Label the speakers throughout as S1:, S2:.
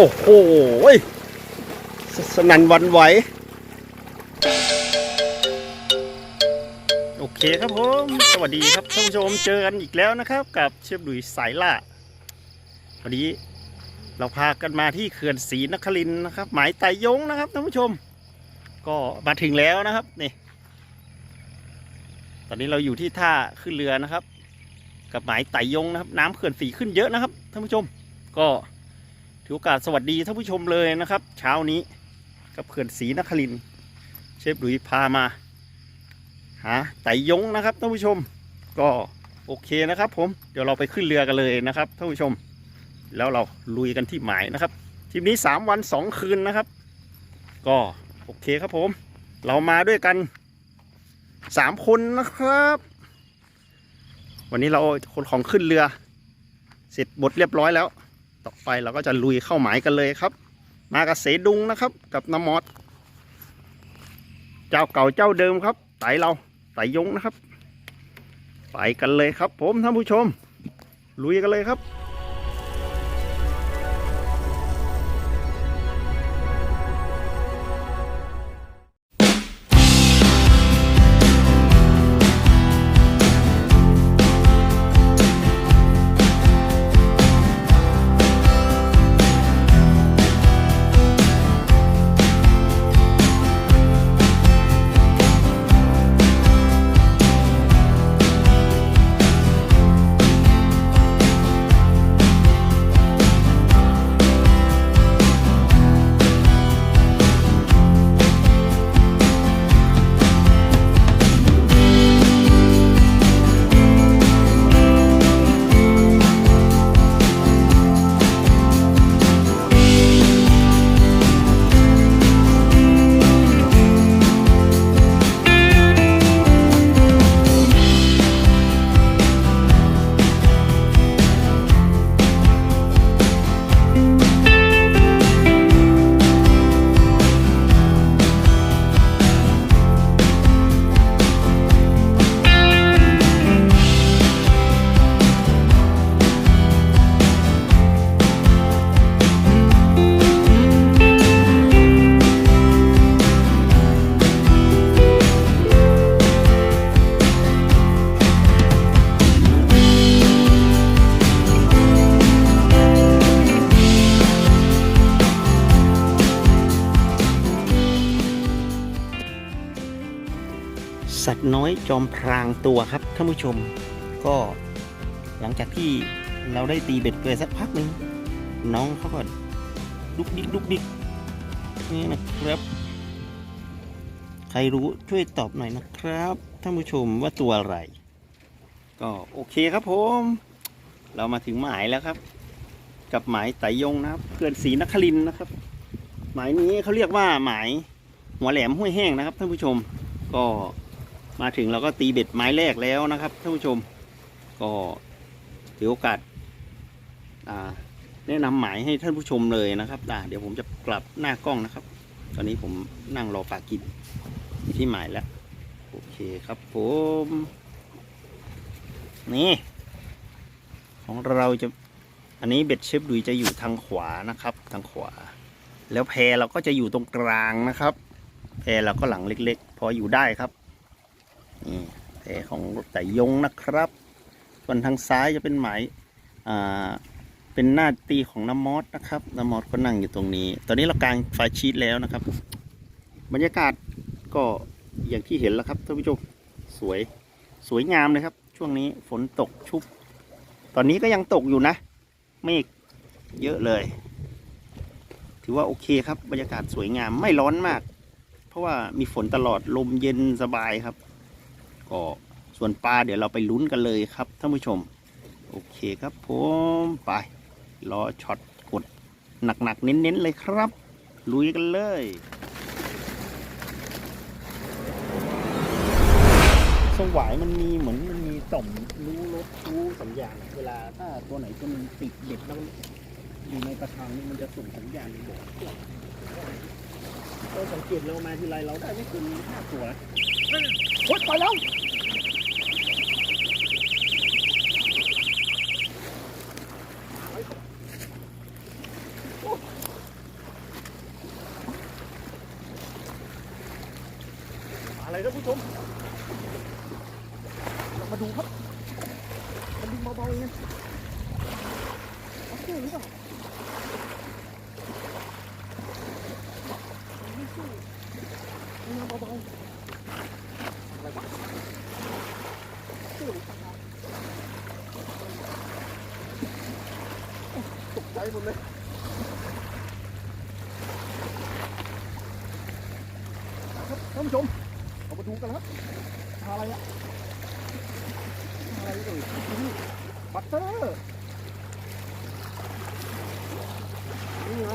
S1: อ้โหสสนันวันไหว โอเคครับผม สวัสดีครับท่านผู้ชมเจอกันอีกแล้วนะครับ กับเชฟดุยสายล่า วันนี้เราพากันมาที่เขื่อนศรีนครินนะครับ หมายไตยงนะครับท่านผู้ชม ก็มาถึงแล้วนะครับนี่ ตอนนี้เราอยู่ที่ท่าขึ้นเรือนะครับ กับหมายไตยงนะครับ น้ำเขื่อนสีขึ้นเยอะนะครับท่านผู้ชม ก็ ถือโอกาสสวัสดีท่านผู้ชมเลยนะครับ เช้านี้กับเขื่อนศรีนครินเชฟดุยพามา หาไตยงนะครับท่านผู้ชมก็โอเคนะครับผมเดี๋ยวเราไปขึ้นเรือกันเลยนะครับท่านผู้ชม แล้วเราลุยกันที่หมายนะครับทริปนี้สามวันสองคืนนะครับ ก็โอเคครับผม เรามาด้วยกันสามคนนะครับ วันนี้เราคนของขึ้นเรือ เสร็จบทเรียบร้อยแล้ว ต่อไปเราก็จะลุยเข้าหมายกันเลยครับ มากับเสดุงนะครับ กับน้ำมอสเจ้าเก่าเจ้าเดิมครับไตเราไตยงนะครับ ไปกันเลยครับ ผมท่านผู้ชมลุยกันเลยครับ อยจอมพรางตัวครับท่านผู้ชม ก็หลังจากที่เราได้ตีเบ็ดเกยสักพักหนึ่งน้องเขาก็ดุกดิกดุกดิกนี่นะครับใครรู้ช่วยตอบหน่อยนะครับท่านผู้ชมว่าตัวอะไร ก็โอเคครับผม เรามาถึงหมายแล้วครับ กับหมายไตยงนะครับเขื่อนศรีนครินนะครับ หมายนี้เขาเรียกว่าหมายหัวแหลมห้วยแห้งนะครับท่านผู้ชมก็ มาถึงเราก็ตีเบ็ดไม้แรกแล้วนะครับท่านผู้ชมก็ถือโอกาสแนะนำหมายให้ท่านผู้ชมเลยนะครับเดี๋ยวผมจะกลับหน้ากล้องนะครับ ตอนนี้ผมนั่งรอปลากินที่หมายแล้ว โอเคครับผม นี่ ของเราจะอันนี้เบ็ดเชฟดุยจะอยู่ทางขวานะครับ ทางขวา แล้วแพเราก็จะอยู่ตรงกลางนะครับ แพเราก็หลังเล็ก ๆ พออยู่ได้ครับ นี่แผลของแต่ยงนะครับ ส่วนทางซ้ายจะเป็นหมายอ่าเป็นหน้าตีของน้ำมอสนะครับน้ำมอสก็นั่งอยู่ตรงนี้ ตอนนี้เรากางไฟชีตแล้วนะครับ บรรยากาศก็อย่างที่เห็นแล้วครับท่านผู้ชมสวยสวยงามเลยครับ ช่วงนี้ฝนตกชุบ ตอนนี้ก็ยังตกอยู่นะ เมฆเยอะเลย ถือว่าโอเคครับ บรรยากาศสวยงามไม่ร้อนมาก เพราะว่ามีฝนตลอดลมเย็นสบายครับ ก็ส่วนปลาเดี๋ยวเราไปลุ้นกันเลยครับท่านผู้ชม โอเคครับผมไปรอช็อตกดหนักๆเน้นๆเลยครับ ลุยกันเลยสวายมันมีเหมือนมันมีต่อมรู้รสรู้สัญญาณเวลาถ้าตัวไหนตัวหนึงติดเด็ดแล้วอยู่ในประทางนี่มันจะส่งสัญญาณบอกเราสังเกตเรามาทีไรเราได้ไม่เกินห้าตัวนะโอ๊ยไปแล้ว
S2: มาดูครับ มันดึงเบาๆเองเอาเสื้อหรือเปล่ามันไม่สู้มันมาเบาๆอะไรวะเสื้ อหรือเปล่าโอ้ตกใจหมดเลยครับท่านผู้ชมเอามาดูกันครับปลาอะไรอะปลาอะไรเอ่ยนี่บัตเตอร์นี่ไง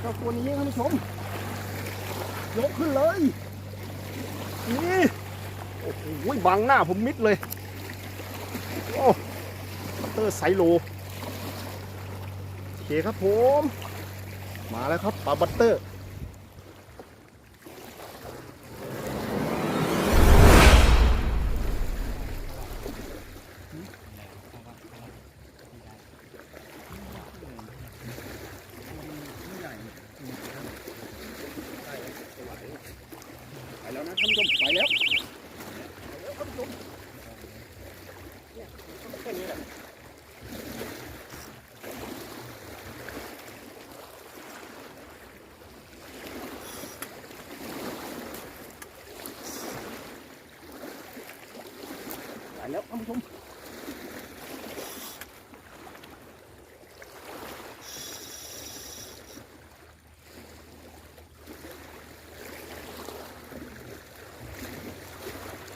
S2: เจ้าตัวนี้ท่านผู้ชมยกขึ้นเลยนี่ อ้ยบังหน้าผมมิดเลย โอ้บัตเตอร์ไซโล โอเคครับผม มาแล้วครับปลาบัตเตอร์ ไปแล้วนะท่านผู้ชมไปแล้วไปแล้วท่านผู้ชมเนี่ยมันก็แค่นี้แหละไปแล้วท่านผู้ชม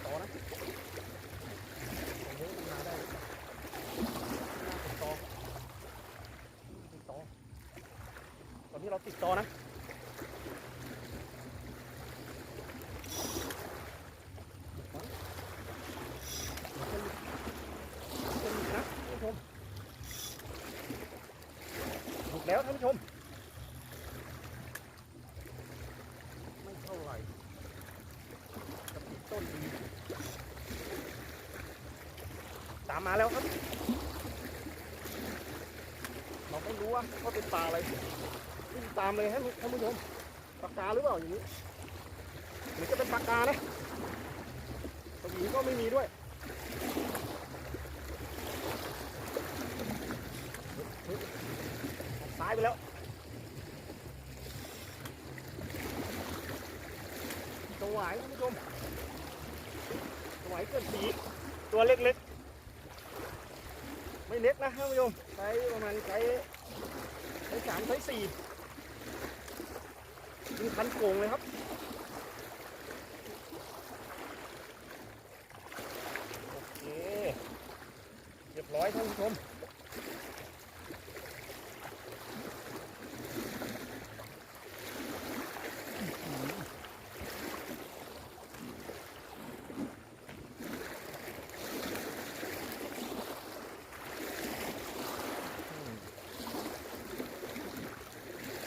S2: ต่อนะโอ้โหมันมาได้ติดต่อติดต่อาติดต่อนะจะหลุดนะท่านผู้ชมหลุดแล้วท่านผู้ชม ไม่เท่าไหร่กับติดต้นดีตามมาแล้วครับ เราไม่รู้ว่าว่าเป็นปลาอะไรวิ่งตามเลยให้ท่านผู้ชมปากกาหรือเปล่าอย่างนี้หรือจะเป็นปากกานะตรงนี้ก็ไม่มีด้วยซ้ายไปแล้วสวายท่านผู้ชมสวายเกิดสีตัวเล็กๆ ไม่เล็กนะท่านผู้ชมไซส์ประมาณไซส์ไซส์สามไซส์สี่ มีคันโกงเลยครับ โอเค เรียบร้อยท่านผู้ชม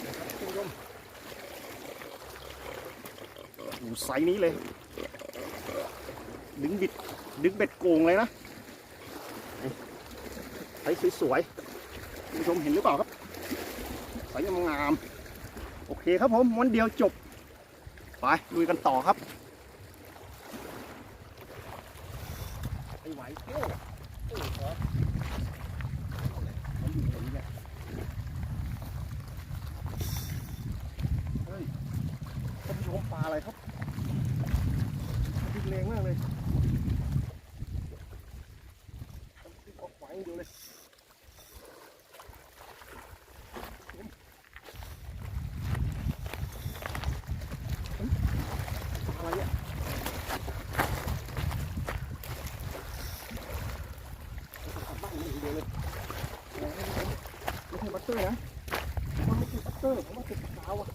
S2: นะครับท่านผู้ชมดู ไซนี้เลย ดึงบิด ดึงเบ็ดโกงเลยนะไซสวยๆท่านผู้ชมเห็นหรือเปล่าครับไซส์งามๆโอเคครับผมวันเดียวจบ ไปลุยกันต่อครับไอ้ไหวเที่ยวโอ้โหมันอยู่ตรงนี้เนี่ย เฮ้ยท่านผู้ชมปลาอะไรครับดินแรงมากเลยดินออกขวางอย่างเดียวเลยเฮ้ยปลาอะไรเนี่ยกลับบ้านอย่างเดียวเลยโอ้โหไม่ใช่บัตเตอร์นะผมว่าไม่ใช่บัตเตอร์ผมว่าเป็นปลากาวอะ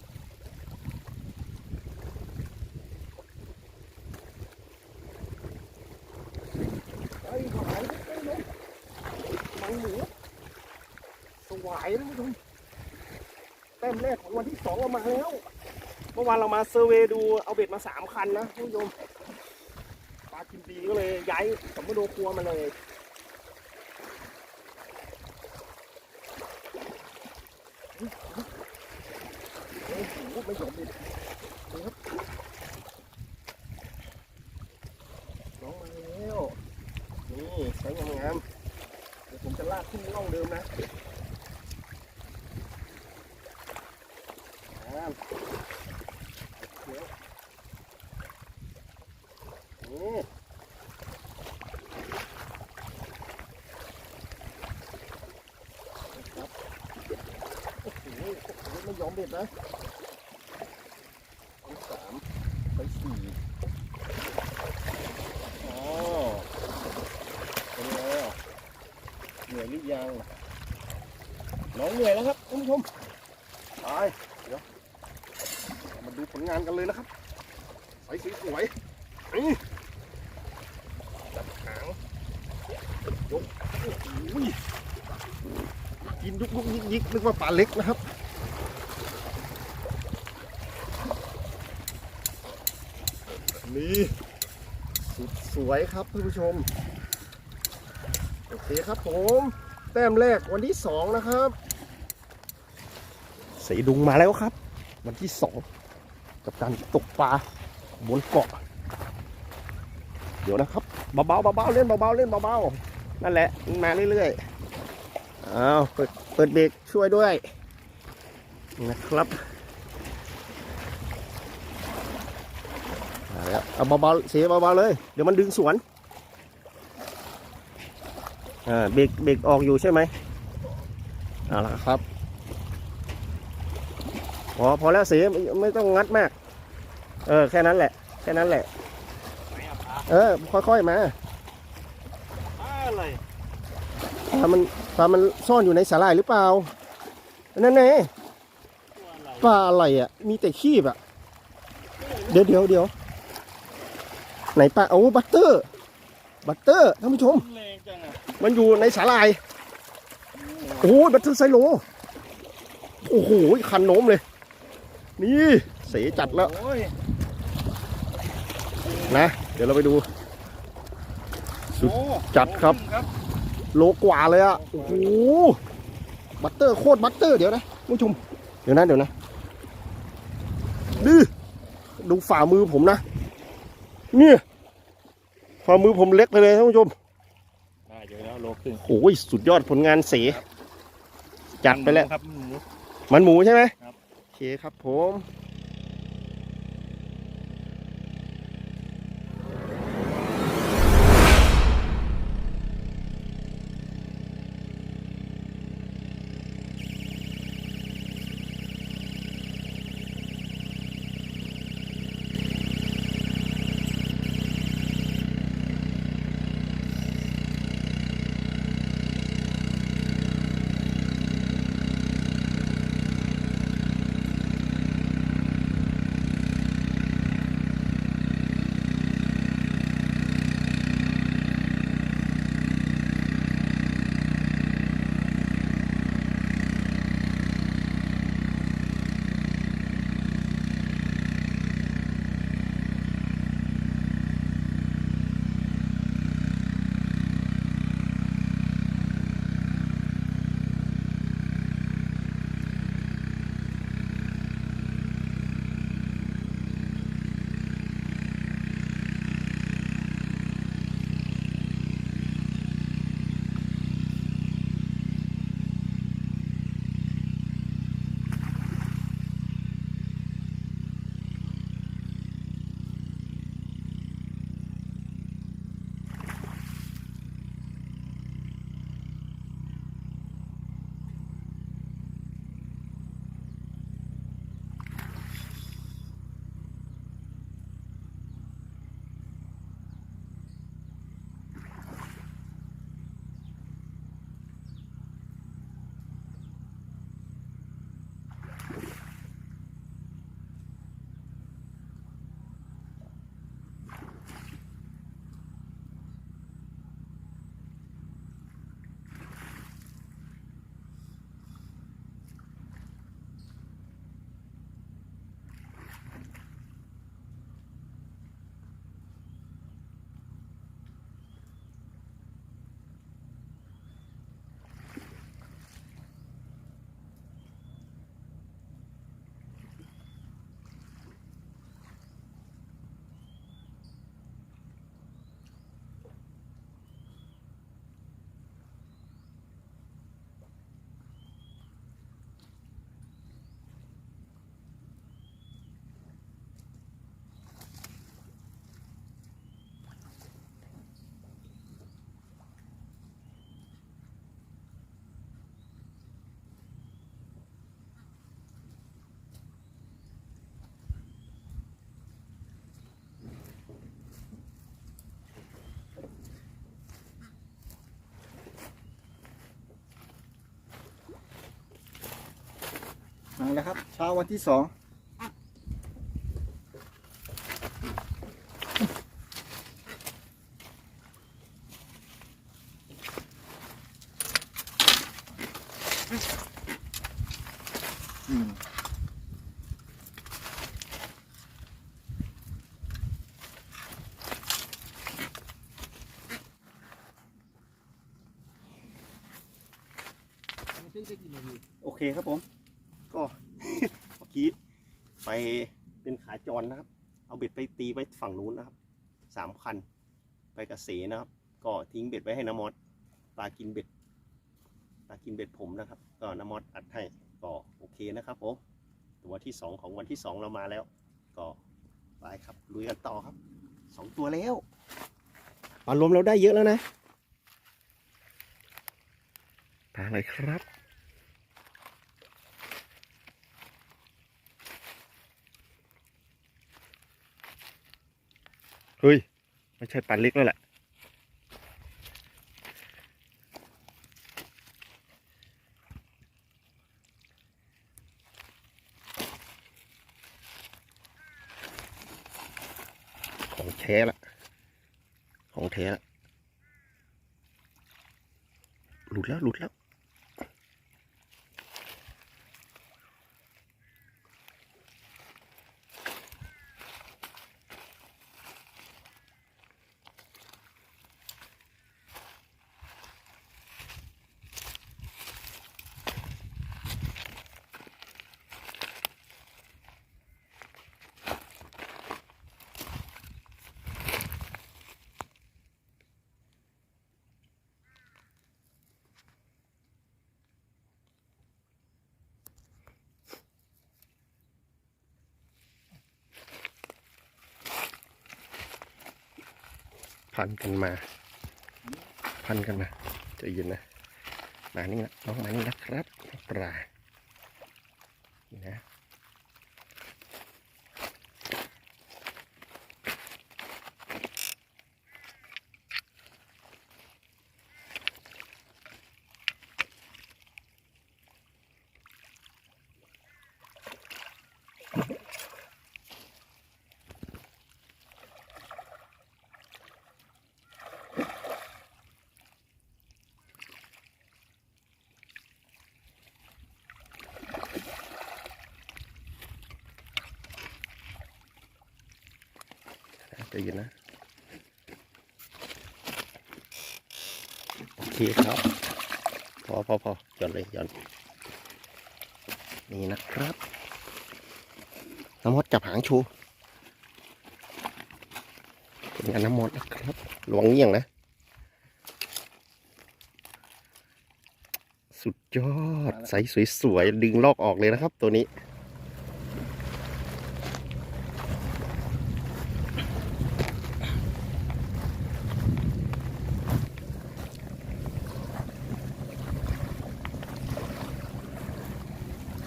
S2: ไอ้หวายไอ้เนาะมันหมู หวายนะคุณผู้ชมแต้มแรกของวันที่สองเรามาแล้วเมื่อวานเรามาเซอร์เวดูเอาเบ็ดมาสามคันนะคุณผู้ชมปลากินดีก็เลยย้ายสมมโดครัวมาเลยโอ้โหไม่ยอมเลยนี่ครับน้องมาแล้ว ขึ้นร่องเดิมนะอ่าเดี๋ยวนี่นะครับโอ้โหโอ้อมเด็ดนะไปสามไปสี่อ๋อเป็นไงอะเหนื่อยหรือยังน้องเหนื่อยแล้วครับท่านผู้ชมไปเดี๋ยวมาดูผลงานกันเลยนะครับใสสวยๆนี่จับหางยกโอ้โหกินยุกยุกยิกยิกนึกว่าปลาเล็กนะครับ นี่สุดสวย ครับท่านผู้ชม โอเคครับผม แต้มแรกวันที่สองนะครับ สีดุงมาแล้วครับ วันที่สองกับการตกปลาบนเกาะ เดี๋ยวนะครับเบาๆเบาๆเล่นเบาๆเล่นเบาๆนั่นแหละมาเรื่อยๆอ้าวเปิดเปิดเบรกช่วยด้วยนะครับมาแล้ว เอาเบาๆเสียเบาๆเลย เดี๋ยวมันดึงสวนอ่าเบรกเบรกออกอยู่ใช่ไหมเอาละครับพอพอแล้วเสียไม่ไม่ต้องงัดมาก เออแค่นั้นแหละ แค่นั้นแหละ เออ ค่อยๆมา
S1: อะไร
S2: ปลามันปลามันซ่อนอยู่ในสาหร่ายหรือเปล่า นั่นไงปลาอะไรอะ มีแต่ขี้อะ เดี๋ยวเดี๋ยวเดี๋ยว ไหนปลาโอ้บัตเตอร์ บัตเตอร์ท่านผู้ชม
S1: แรงจังอะ
S2: มันอยู่ในสาลาย โอ้ยบัตเทอร์ไซโล โอ้โหคันโน้มเลย นี่เสจัดแล้ว
S1: โอ้ย
S2: นะ เดี๋ยวเราไปดู สุดจัดครับ
S1: ครับ
S2: โลกว่าเลยอะโอ้โห บัตเตอร์โคตรบัตเตอร์เดี๋ยวนะคุณผู้ชม เดี๋ยวนะเดี๋ยวนะดูดูฝ่ามือผมนะ เนี่ยฝ่ามือผมเล็กไปเลยท่านผู้ชม
S1: ได้เดี๋ยวแล้วโลครึ่ง
S2: โอ้ยสุดยอดผลงานเสจัดไปแล้ว
S1: ครับหมู
S2: มันหมูใช่ไหม
S1: ครับ
S2: โอเคครับผม แล้วครับ เช้าวันที่สองอืมโอเคครับผม ก็เมื่อกี้ไปเป็นขาจรนะครับ เอาเบ็ดไปตีไว้ฝั่งนู้นนะครับสามคัน ไปกระเสนะครับ ก็ทิ้งเบ็ดไว้ให้น้ำมอสปลากินเบ็ดปลากินเบ็ดผมนะครับ ก็น้ำมอสอัดให้ก็โอเคนะครับผมตัวที่สองของวันที่สองเรามาแล้ว ก็ไปครับลุยกันต่อครับสองตัวแล้วปลารวมเราได้เยอะแล้วนะปลาอะไรครับ เฮ้ย ไม่ใช่ปลาเล็กแล้วแหละของแท้ละ ของแท้ละ หลุดแล้ว หลุดแล้ว พันกันมา พันกันมาใจะเย็นนะ มานี่นะน้องมานี่นะครับปลา ใจเย็นนะ โอเคครับ พอพอพอหย่อนเลยหย่อน นี่นะครับน้ำมดจับหางชูเป็นงานน้ำมดนะครับระวังเงี้ยงนะ สุดยอดใสสวยๆดึงลอกออกเลยนะครับตัวนี้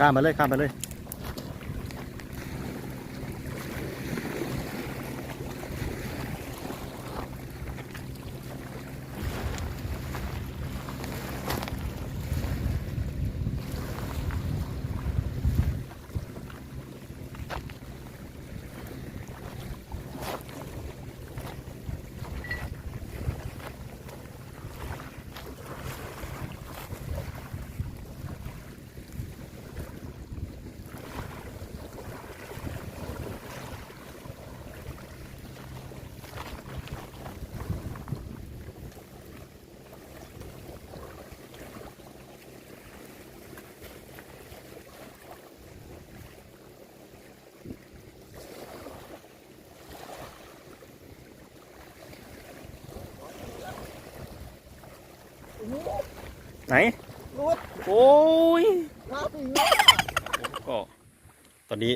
S2: ข้ามมาเลยข้ามมาเลย ไหนรุด
S1: โอ้ย
S2: ครับอีกแล้ว
S1: ก็ตอนนี้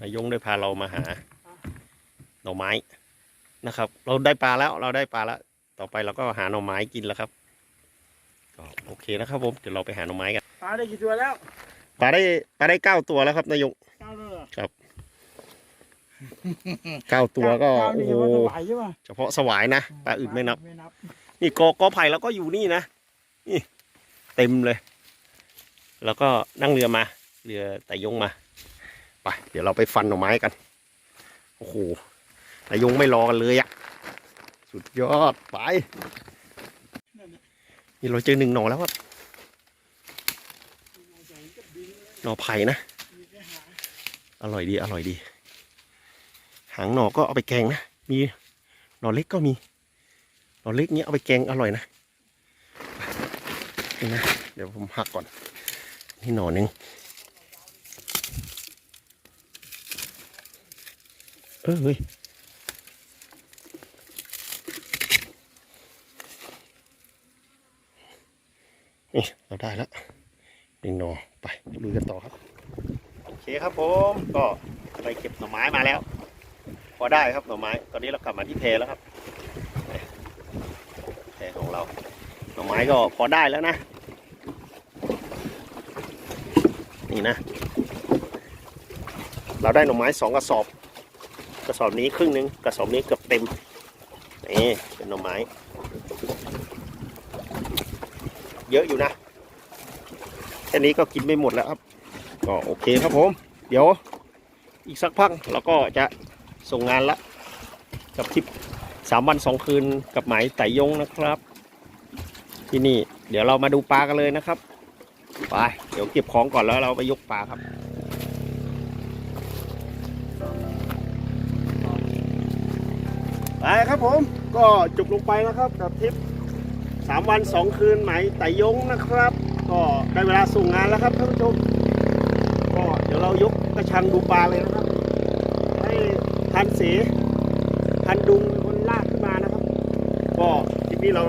S1: นายยงได้พาเรามาหาหน่อไม้นะครับ เราได้ปลาแล้วเราได้ปลาแล้ว ต่อไปเราก็หาหน่อไม้กินแล้วครับก็โอเคนะครับผมเดี๋ยวเราไปหาหน่อไม้กัน
S2: ปลาได้กี่ตัวแล้ว
S1: ปลาได้ปลาได้เก้าตัวแล้วครับนายยง
S2: เก้าตัวเหรอ
S1: เก้าตัวก็
S2: เก้า
S1: โอ้
S2: นี่
S1: โห
S2: ว่าสบายใช่ป่ะ
S1: เฉพาะสวายนะปลาอื่นไม่นับ
S2: ไม่นับ
S1: นี่กอกอไผ่แล้วก็อยู่นี่นะ นี่ เต็มเลย แล้วก็นั่งเรือมา เรือไต่ยงมา ไป เดี๋ยวเราไปฟันหน่อไม้กัน โอ้โหไต่ยงไม่รอกันเลยอะสุดยอด ไป นี่เราเจอหนึ่งหน่อแล้วครับหน่อไผ่นะ อร่อยดี อร่อยดี หางหน่อก็เอาไปแกงนะ มีหน่อเล็กก็มีหน่อเล็กเนี้ยเอาไปแกงอร่อยนะ นี่นะ เดี๋ยวผมหักก่อน นี่หน่อหนึ่งเออเฮ้ยนี่เราได้แล้วหนึ่งหนอไปลุยกันต่อครับ โอเคครับผมก็ไปเก็บหน่อไม้มาแล้ว พอได้ครับหน่อไม้ ตอนนี้เรากลับมาที่เพแล้วครับเพของเรา หน่อไม้ก็พอได้แล้วนะ นี่นะ เราได้หน่อไม้สองกระสอบ กระสอบนี้ครึ่งหนึงกระสอบนี้เกือบเต็มนี่เป็นหน่อไม้ เยอะอยู่นะแค่นี้ก็กินไม่หมดแล้วครับ ก็โอเคครับผม เดี๋ยวอีกสักพักเราก็จะส่งงานละ กับทริปสามวันสองคืนกับหมายไต่ยงนะครับ ที่นี่ เดี๋ยวเรามาดูปลากันเลยนะครับ ไปเดี๋ยวเก็บของก่อนแล้วเราไปยกปลาครับไปครับผมก็จบลงไปนะครับกับทริปสามวันสองคืนหมไต่ยงนะครับ ก็ได้เวลาส่งงานแล้วครับท่านผู้ชมก็เดี๋ยวเรายกกระชังดูปลาเลยนะครับ ให้พันเสพันดุงเป็นคนลากขึ้นมานะครับ ก็ทริปนี้เรา